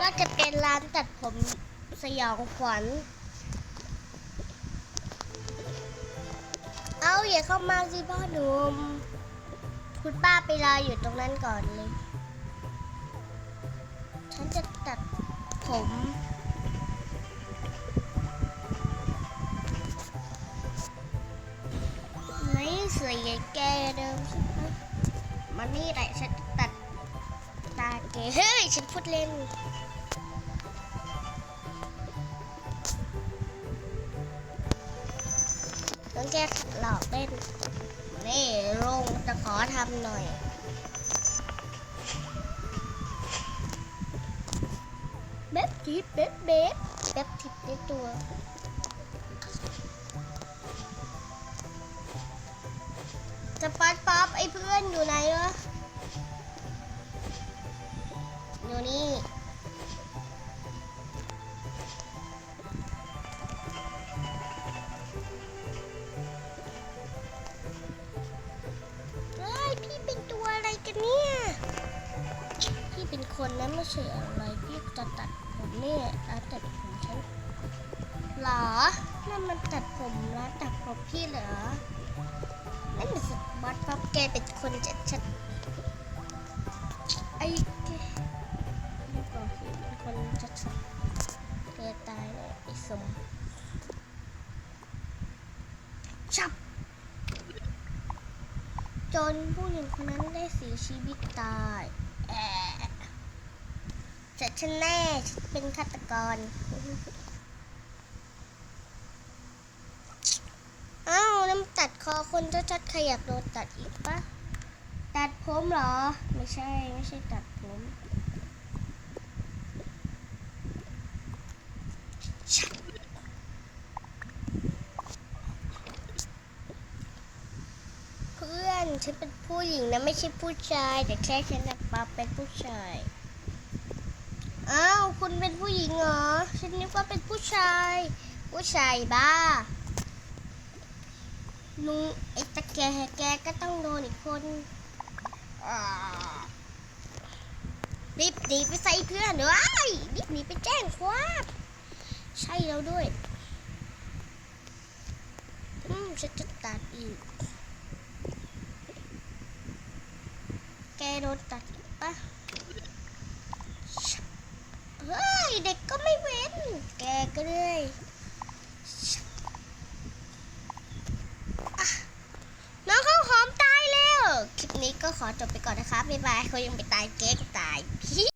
ก็จะเป็นร้านตัดผมสยองขวัญ เอาอย่าเข้ามาสิพ่อหนุ่มคุณป้าไปรออยู่ตรงนั้นก่อนเลย ฉันจะตัดผมไม่สวยอย่างแกเดิมใช่ไหมมันนี่แหละฉันตัด เฮ้ย ฉันพูดเล่นต้องแค่หลอกเล่น นี่ลงจะขอทำหน่อยเบ็บทิปเบ็บเบ็บเบ็บทิปในตัวจะปัดป๊อปไอ้เพื่อนอยู่ไหน เป็นคนนะไม่ใช่อะไรพี่จะตัดผมนี่ยร้านตัดผมฉันหรอนั่นมันตัดผมร้านตัดผมพี่เหรอนั่นมันสบัดป๊อปแกเป็นคนจะชัดไอ้แกไม่บอกพี่เป็นคนจะชัดแกตายเลยไอ้สมชับจนผู้หญิงคนนั้นได้เสียชีวิตตายแอะ เสร็จฉันแน่ฉันเป็นฆาตกรอ้าวน้ำตัดคอคนชัดๆใครอยากโดนตัดอีกปะตัดผมเหรอ ไม่ใช่ไม่ใช่ตัดผมเพื่อนฉันเป็นผู้หญิงนะไม่ใช่ผู้ชาย แต่แค่ฉันนะปาเป็นผู้ชาย คุณเป็นผู้หญิงเหรอ ฉันนึกว่าเป็นผู้ชาย ผู้ชายบ้าลุงไอ้ตะแกแกก็ต้องโดนอีกคนรีบหนีไปใส่เพื่อนเดี๋ยวไอ้ยรีบหนีไปแจ้งความใช่แล้วด้วยอืมฉันจะตัดอีก แกโดนตัดอีกปะเฮ้ย เด็กก็ไม่เว้น แกก็เลยน้องข้าวหอมตายแล้ว คลิปนี้ก็ขอจบไปก่อนนะคะบ๊ายบายเขายังไปตายเก๊กตายพี่